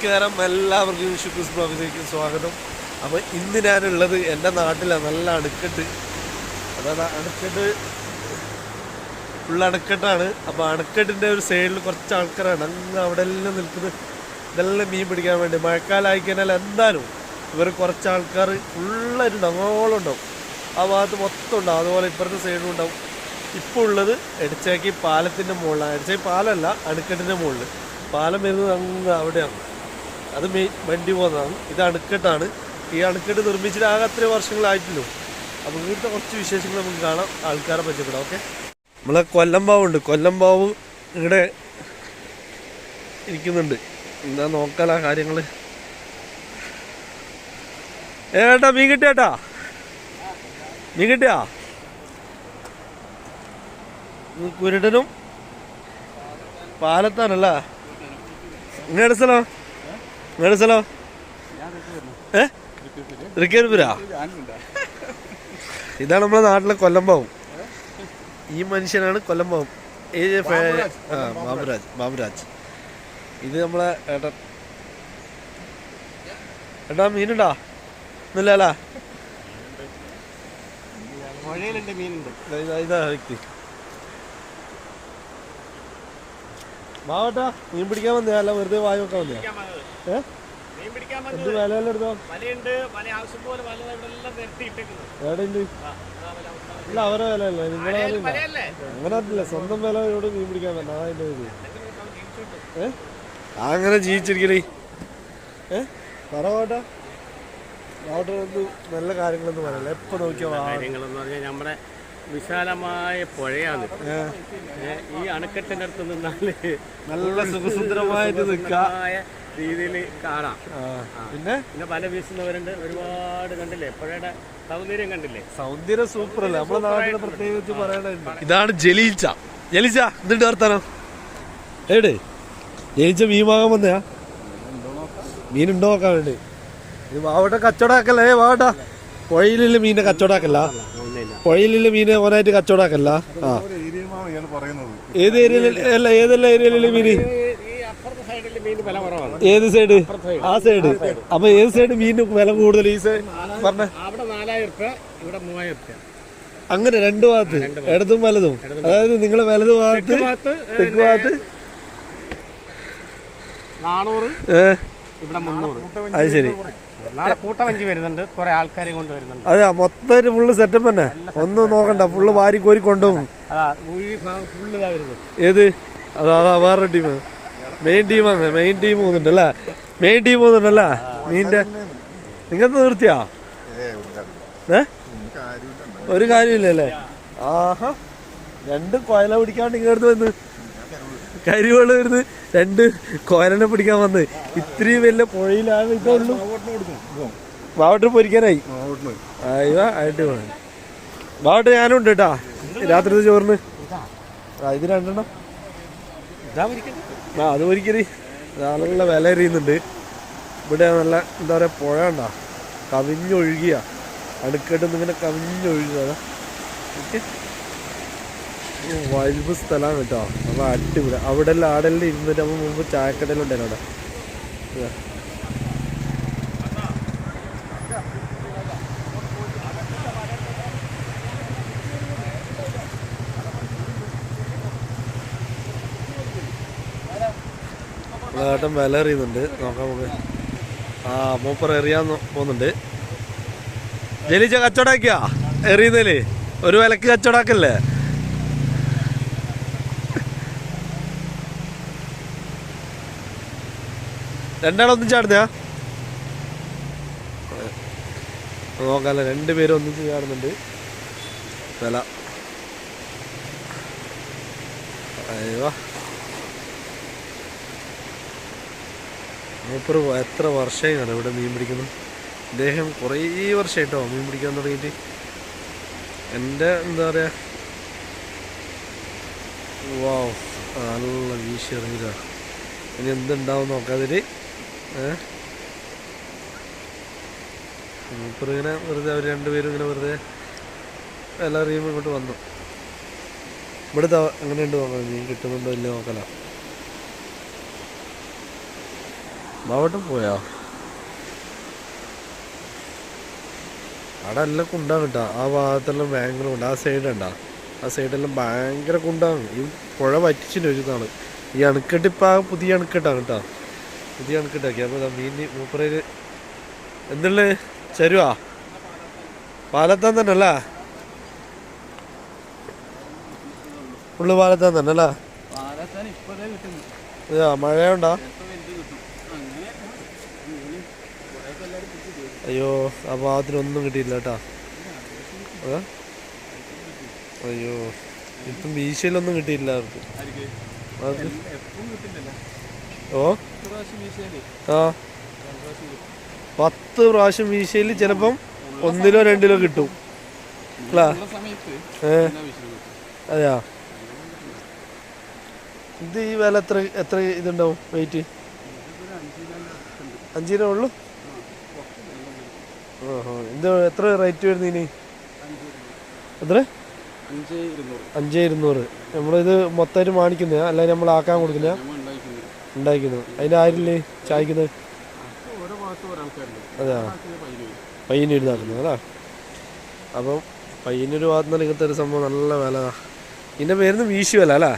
നമസ്കാരം. എല്ലാവർക്കും ഷുക്കൂസ് ബ്ലോഗിലേക്ക് സ്വാഗതം. അപ്പോൾ ഇന്ന് ഞാനുള്ളത് എന്റെ നാട്ടിലാണ് നല്ല അണുക്കെട്ട്. അതായത് അണുക്കെട്ട്. ഫുൾ അണക്കെട്ടാണ്. അപ്പോൾ അണക്കെട്ടിന്റെ ഒരു സൈഡിൽ കുറച്ച് ആൾക്കാരാണ്. അങ്ങ് അവിടെ എല്ലാം നിൽക്കുന്നത്. ഇതെല്ലാം മീൻ പിടിക്കാൻ വേണ്ടി. മഴക്കാലമായി കഴിഞ്ഞാൽ എന്തായാലും ഇവർ കുറച്ച് ആൾക്കാർ ഫുള്ളായിട്ട് അങ്ങോളം ഉണ്ടാവും. ആ ഭാഗത്ത് മൊത്തം ഉണ്ടാവും. അതുപോലെ ഇപ്പുറത്തെ സൈഡിലും ഉണ്ടാവും. ഇപ്പോൾ ഉള്ളത് എടച്ചാക്കി പാലത്തിന്റെ മുകളിലാണ് എടച്ചാക്കി പാലമല്ല അണുക്കെട്ടിന്റെ മുകളിൽ പാലം വരുന്നത് അങ്ങ് അവിടെയാണ്. അത് വണ്ടി പോകുന്നതാണ്. ഇത് അണുക്കെട്ടാണ്. ഈ അണുക്കെട്ട് നിർമ്മിച്ചിട്ട് ആകെ അത്രയും വർഷങ്ങളായിട്ടില്ലോ അപ്പോൾ ഇവിടുത്തെ കുറച്ച് വിശേഷങ്ങൾ നമുക്ക് കാണാം. ആൾക്കാരെ പറ്റപ്പെടാം ഓക്കെ? നമ്മളെ കൊല്ലംപാവുണ്ട് കൊല്ലംപാവ് ഇവിടെ ഇരിക്കുന്നുണ്ട്. എന്താ നോക്കാലാ കാര്യങ്ങൾ ഏട്ടാ മീൻ കിട്ടിയേട്ടാ? മീൻ കിട്ടിയാ? കുരുടനും പാലത്താനല്ല ഇങ്ങനെ സ്ഥലം? നിങ്ങളുടെ സ്ഥലം? ഏ? തൃക്കരിപ്പുര ഇതാണ് നമ്മുടെ നാട്ടിലെ കൊല്ലംപാവും. ഈ മനുഷ്യനാണ് കൊല്ലംപാവും. ഏജ് ആ ബാബുരാജ് ബാബുരാജ്. ഇത് നമ്മളെ ഏട്ടൻ. ഏട്ടാ മീനുണ്ടാ? ഒന്നുമില്ല അല്ല? ഇതാ വ്യക്തി. ബാവട്ടാ മീൻ പിടിക്കാൻ വന്നേ അല്ല വെറുതെ വായി വെക്കാൻ വന്നേ എന്ത് വിലയെല്ലാം എടുത്തോ? ഇല്ല അവരെ നിങ്ങളെ വില അങ്ങനെ സ്വന്തം മീൻ പിടിക്കാൻ അതാ ഇത്. അങ്ങനെ ജീവിച്ചിരിക്കണേ. ഏ? പറ ബാവട്ട നല്ല കാര്യങ്ങളൊന്നും പറയല്ല? എപ്പോ നോക്കിയാ കാര്യങ്ങളെന്ന് പറഞ്ഞാൽ നമ്മുടെ വിശാലമായ പുഴയാണ്. ഈ അണക്കെട്ടിന്റെ അടുത്ത് നിന്നാൽ നല്ല സുഖസുന്ദരമായിട്ട് നിൽക്കാം. സുന്ദരമായ രീതിയിൽ കാണാം. പിന്നെ? പിന്നെ പല വീശുന്നവരുണ്ട് ഒരുപാട് കണ്ടില്ലേ? പുഴയുടെ സൗന്ദര്യം കണ്ടില്ലേ? സൗന്ദര്യം സൂപ്പർ അല്ലേ നമ്മുടെ നാട്ടിലെ പ്രത്യേകിച്ച് പറയണ ഇതാണ് ജലീച്ച. ജലീച്ച എന്തുണ്ട് വർത്താനം? എവിടെ ജലീച്ച മീൻ വാങ്ങാൻ വന്നയാ? മീനുണ്ടോ നോക്കാൻ വേണ്ടി? ഇത് കച്ചവടം ആക്കല്ലേ? വാവട്ടാ വാവട്ട. പുഴയിലുള്ള മീനെ കച്ചവടാക്കല്ല. പുഴയിലുള്ള മീനെ ഓനായിട്ട് കച്ചവടാക്കല്ല. ആ. ഏത് ഏരിയയിൽ അല്ല ഏതെല്ലാം ഏരിയയിലുള്ള മീന്? മീൻ ഏത് സൈഡ്? ആ സൈഡ്. അപ്പൊ ഏത് സൈഡ് മീന് വില കൂടുതൽ ഈ സൈഡ് പറഞ്ഞ. അങ്ങനെ രണ്ടു ഭാഗത്ത്? ഇടതും വലതും? അതായത് നിങ്ങളെ വലതു ഭാഗത്ത് തെക്ക് ഭാഗത്ത് അത് ശരി. നാളെ വരുന്നുണ്ട്. കുറെ ആൾക്കാരെ കൊണ്ടുവരുന്നുണ്ട് അതെ മൊത്തം ഫുള്ള് സെറ്റപ്പ് തന്നെ. ഒന്നും നോക്കണ്ട ഫുള്ള് വാരി കോരി കൊണ്ടുപോകും. ഏത്? അതാ അതാ വേറെ ടീം മെയിൻ ടീമാണ് മെയിൻ ടീം പോകുന്നുണ്ട് അല്ലേ? മെയിൻ ടീം പോകുന്നുണ്ടല്ലേ മീന്റെ നിങ്ങൾക്ക് നിർത്തിയാ? ഏ? ഒരു കാര്യമില്ലല്ലേ ആഹാ. രണ്ട് കോയല പിടിക്കാണ്ട് ഇങ്ങോട്ട് വന്ന് കരിവെള്ളം വരുന്നത്. രണ്ട് കോരനെ പിടിക്കാൻ വന്ന്. ഇത്രയും വലിയ പുഴയിലാണ് ഇതുള്ളൂ ബാവട്ട് പൊരിക്കാനായി. അയ്യോ അടിപൊളി. ബാവട്ട് ഞാനും ഉണ്ട് കേട്ടാ. രാത്രി ചോറിന്. ഇത് രണ്ടെണ്ണം. ആ അത് പൊരിക്കൽ. നല്ല വില എറിയുന്നുണ്ട്. ഇവിടെ നല്ല എന്താ പറയുക പുഴ ഉണ്ടാ കവിഞ്ഞൊഴുകിയ. അടുക്കട്ടൊന്നും ഇങ്ങനെ കവിഞ്ഞൊഴുകുക വലുപ്പ് സ്ഥലമാണ് കേട്ടോ. അപ്പോൾ അടിപൊളി. അവിടെ എല്ലാം ആടെല്ലാം ഇരുന്നിട്ട് നമ്മൾ മുമ്പ് ചായക്കടയിലുണ്ടായിരുന്നു അവിടെ. ഏട്ടൻ വില എറിയുന്നുണ്ട് നോക്കാം നമുക്ക്. ആ മൂപ്പർ എറിയാൻ പോകുന്നുണ്ട്. ജലീച്ച കച്ചവടാക്കിയാ എറിയുന്നേ ഒരു വിലക്ക് കച്ചവടാക്കല്ലേ രണ്ടാളൊന്നും ചാടുന്നയാ രണ്ട് രണ്ടുപേരും ഒന്നിച്ച് ചാടുന്നുണ്ട്. വില. മൂപ്പർ എത്ര വർഷമായിട്ടാണ് ഇവിടെ മീൻ പിടിക്കുന്നത്? അദ്ദേഹം കുറേ വർഷമായിട്ടോ മീൻ പിടിക്കാൻ തുടങ്ങിയിട്ട്. എന്റെ എന്താ പറയുക വാ നല്ല വീശി ഇറങ്ങിയതാണ് ഇനി എന്തുണ്ടാവും നോക്കാതിരി. ഏ ഇങ്ങനെ വെറുതെ അവർ രണ്ടുപേരും ഇങ്ങനെ വെറുതെ എല്ലാം അറിയുമ്പോൾ ഇങ്ങോട്ട് വന്നു. ഇവിടുത്തെ ഉണ്ട് നോക്കാം മീൻ കിട്ടുന്നുണ്ടോ ഇല്ല നോക്കല. അവിടെ പോയാ? അവിടെ എല്ലാം കുണ്ടാണ് കേട്ടോ. ആ ഭാഗത്തെല്ലാം ഭയങ്കര ഉണ്ട് ആ സൈഡ് ആ സൈഡെല്ലാം ഭയങ്കര കുണ്ടാണ്. ഈ പുഴ വറ്റിച്ചിട്ട് ഒരു നാൾ ഈ അണക്കെട്ട് ആ പുതിയ അണക്കെട്ടാണ് കേട്ടോ. പുതിയ അണക്കെട്ടാക്കി അപ്പോൾ മീൻ മൂപ്പറയിൽ എന്തുള്ള? ചരുവാ? പാലത്താൻ തന്നെ അല്ല? ഫുള്ള് പാലത്താൻ തന്നെ അല്ല? മഴയുണ്ടോ? അയ്യോ ആ ഭാഗത്തിനൊന്നും കിട്ടിയില്ല കേട്ടാ? അയ്യോ ഇപ്പം വീശയിലൊന്നും കിട്ടിയില്ല അവർക്ക് ഓ. പത്ത് പ്രാവശ്യം വീശിയാലേ ആ. പത്ത് പ്രാവശ്യം വീശയിൽ ചിലപ്പം ഒന്നിലോ രണ്ടിലോ കിട്ടും. അല്ല. അതെയാ? ഇത് ഈ വില എത്ര എത്ര ഇതുണ്ടാവും വെയിറ്റ് അഞ്ച് കിലോ ഉള്ളൂ എന്ത് എത്ര റേറ്റ് വരുന്നതിന് ഇനി? എത്ര? അഞ്ച് ഇരുന്നൂറ്. നമ്മളിത് മൊത്തമായിട്ട് മാണിക്കുന്ന അല്ലെങ്കിൽ നമ്മൾ ആക്കാൻ കൊടുക്കുന്നതാ നമ്മൾ അതിന് ആരില്ലേ ചായക്കുന്നത്? അതാ വരും പയ്യന്നൂർ അല്ലേ? അപ്പം പയ്യന്നൂർ ഭാഗത്ത് നിന്ന് ഇങ്ങനത്തെ ഒരു സംഭവം നല്ല വില. ഇതിന്റെ പേരുന്ന് വീശു വില അല്ലേ?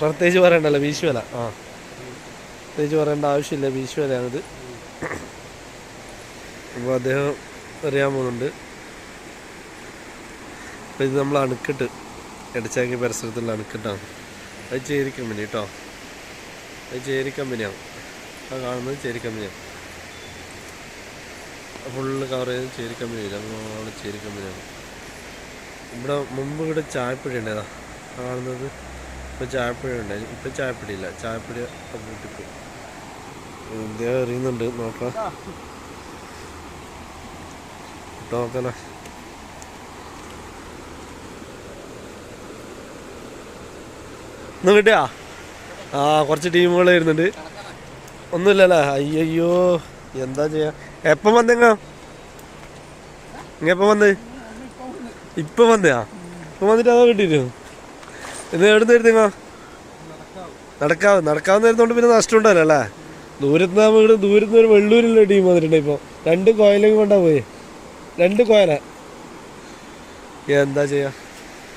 പ്രത്യേകിച്ച് പറയണ്ടല്ലോ വീശു വില. ആ. പ്രത്യേകിച്ച് പറയേണ്ട ആവശ്യമില്ല വീശു വിലയാണിത്. അപ്പോൾ അദ്ദേഹം അറിയാൻ പോകുന്നുണ്ട്. അപ്പോൾ ഇത് നമ്മൾ അണുക്കെട്ട് എടച്ചാക്കി പരിസരത്തുള്ള അണക്കെട്ടാണ്. അത് ചേരി കമ്പനി കേട്ടോ അത് ചേരി കമ്പനിയാണ് ആ കാണുന്നത് ചേരി കമ്പനിയാണ് ഫുള്ള് കവർ ചെയ്ത് ചേരി കമ്പനി വരും അങ്ങോട്ട് ചേരി കമ്പനിയാണ് ഇവിടെ മുമ്പ് ഇവിടെ ചായപ്പൊടി ഉണ്ടായതാ കാണുന്നത് ഇപ്പോൾ ചായപ്പൊടി ഉണ്ടായി ഇപ്പം ചായപ്പൊടി ഇല്ല. ചായപ്പൊടി കൂട്ടിപ്പോയി. ഇദ്ദേഹം എറിയുന്നുണ്ട്. നോക്കാം. നോക്കാലോ. ഒന്ന് കിട്ടിയാ? ആ കുറച്ച് ടീമുകൾ വരുന്നുണ്ട്. ഒന്നുമില്ലല്ലേ? അയ്യോ എന്താ ചെയ്യാ? എപ്പം വന്നെങ്ങ എപ്പം വന്ന്? ഇപ്പൊ വന്നയാ ഇപ്പൊ വന്നിട്ട് അതാ കിട്ടിയിരുന്നു ഇന്ന് എവിടെ നിന്ന് വരുന്നങ്ങ നടക്കാവ്. നടക്കാവുന്ന വരുന്നോണ്ട് പിന്നെ നഷ്ടം ഉണ്ടല്ലോ അല്ലേ? ദൂരത്ത് നിന്ന് വീട് ദൂരത്ത് നിന്ന് ഒരു വെള്ളൂരിലുള്ള ടീം വന്നിട്ടുണ്ട് ഇപ്പൊ. രണ്ട് കോയലും കൊണ്ടാ പോയി. രണ്ട് കോയല. എന്താ ചെയ്യാ?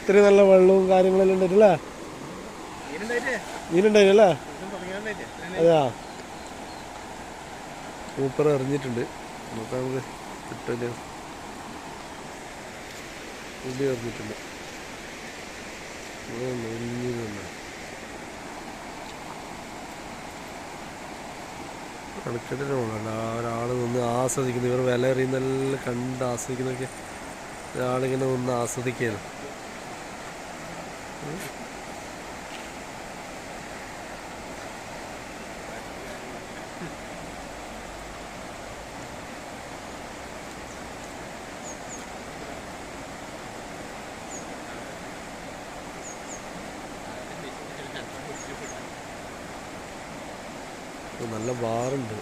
ഇത്രയും നല്ല വെള്ളവും കാര്യങ്ങളെല്ലാം ഉണ്ടായിട്ടില്ലേ മീനുണ്ടായില്ലേ? അതെയാ? സൂപ്പർ എറിഞ്ഞിട്ടുണ്ട്. നോക്കാം നമുക്ക് കിട്ടില്ല പുളി എറിഞ്ഞിട്ടുണ്ട്. പോകണ്ട ഒരാൾ നിന്ന് ആസ്വദിക്കുന്നു. ഇവർ വില എറിയുന്നെല്ലാം കണ്ട് ആസ്വദിക്കുന്നൊക്കെ ഒരാളിങ്ങനെ നിന്ന് ആസ്വദിക്കുകയാണ്. നല്ല ബാറുണ്ട്.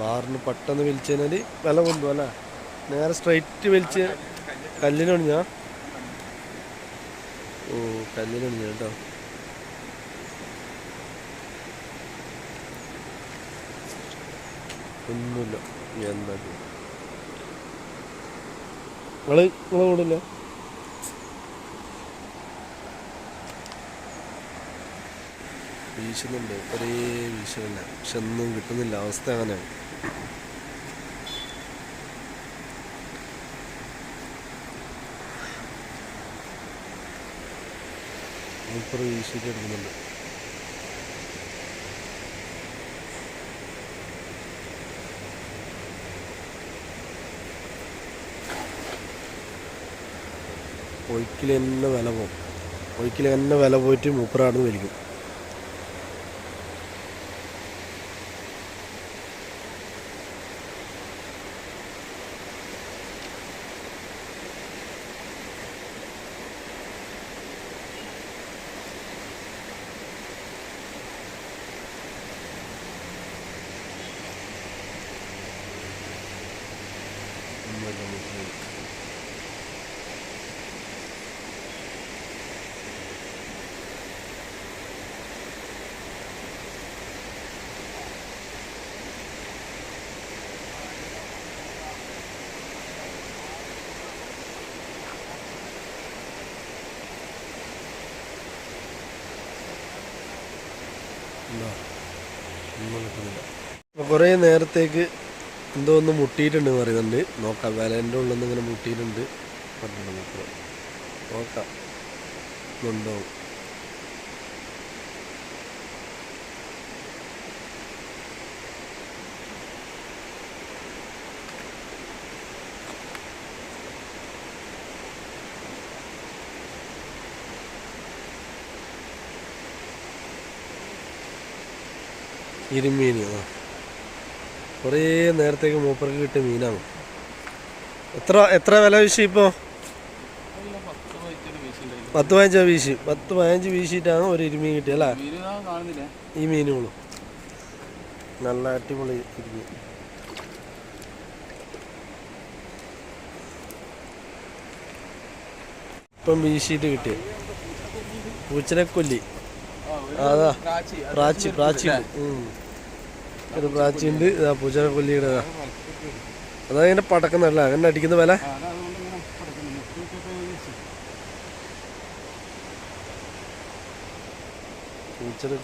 ബാറിന് പെട്ടെന്ന് വലിച്ചു കഴിഞ്ഞാൽ വില കൊണ്ടു അല്ലേ? നേരെ സ്ട്രൈറ്റ് വലിച്ച് കല്ലിനൊണിഞ്ഞാ ഓ കല്ലിനൊണിഞ്ഞ കേട്ടോ. ഒന്നുമില്ല. എന്താ നിങ്ങൾ നിങ്ങൾ കൂടില്ല വീശുന്നുണ്ട് ഒരേ വീശുന്നില്ല പക്ഷെ ഒന്നും കിട്ടുന്നില്ല. അവസ്ഥ അങ്ങനെയാണ്. സൂപ്പർ വീശിയിട്ട് എടുക്കുന്നുണ്ട്. ഒഴുക്കിൽ വില പോകും. ഒഴുക്കിൽ തന്നെ വില പോയിട്ട് മൂപ്പറാടുന്ന് വലിക്കും. കുറേ നേരത്തേക്ക് എന്തോ ഒന്ന് മുട്ടിയിട്ടുണ്ട് പറയുന്നുണ്ട്. നോക്കാം വിലേന്റെ ഉള്ളിൽ ഇങ്ങനെ മുട്ടിയിട്ടുണ്ട്. നോക്കാം ഉണ്ടോ ഇരുമീനിയോ? കുറേ നേരത്തേക്ക് മൂപ്പർക്ക് കിട്ടിയ മീനാണ്. എത്ര എത്ര വില വീശി ഇപ്പോൾ പത്ത് പതിനഞ്ച് വീശി. പത്ത് പതിനഞ്ച് വീശിയിട്ടാണ് ഒരു ഇരുമീൻ കിട്ടിയത് അല്ലേ? ഈ മീനുകളും നല്ല അടിപൊളി ഇരുമീൻ. ഇപ്പം വീശിയിട്ട് കിട്ടിയത് പൂച്ചനെക്കൊല്ലി അതാ. പ്രാച്ചി. പ്രാച്ചി. ഒരു പ്രാച്ചിണ്ട് ഇതാ പൂച്ചനെക്കൊല്ലിയുടെ കൊല്ലിയുടെ അതാ ഇങ്ങനെ പടക്കുന്നല്ല അങ്ങനെ അടിക്കുന്ന വില? ആ,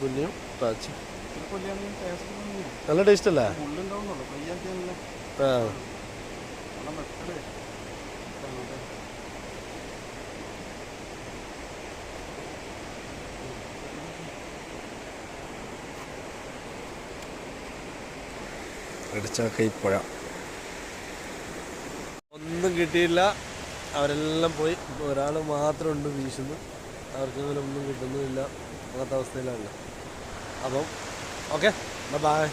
കൊല്ലിയും പ്രാച്ചി. നല്ല ടേസ്റ്റ് അല്ലേ? ആ. ഇടച്ചാക്കൈപ്പുഴ ഒന്നും കിട്ടിയില്ല. അവരെല്ലാം പോയി. ഒരാൾ മാത്രം ഉണ്ട് വീശുന്നു. അവർക്ക് അങ്ങനെ ഒന്നും കിട്ടുന്നുമില്ല. അങ്ങനത്തെ അവസ്ഥയിലാണ്. അപ്പം ഓക്കെ. ബൈ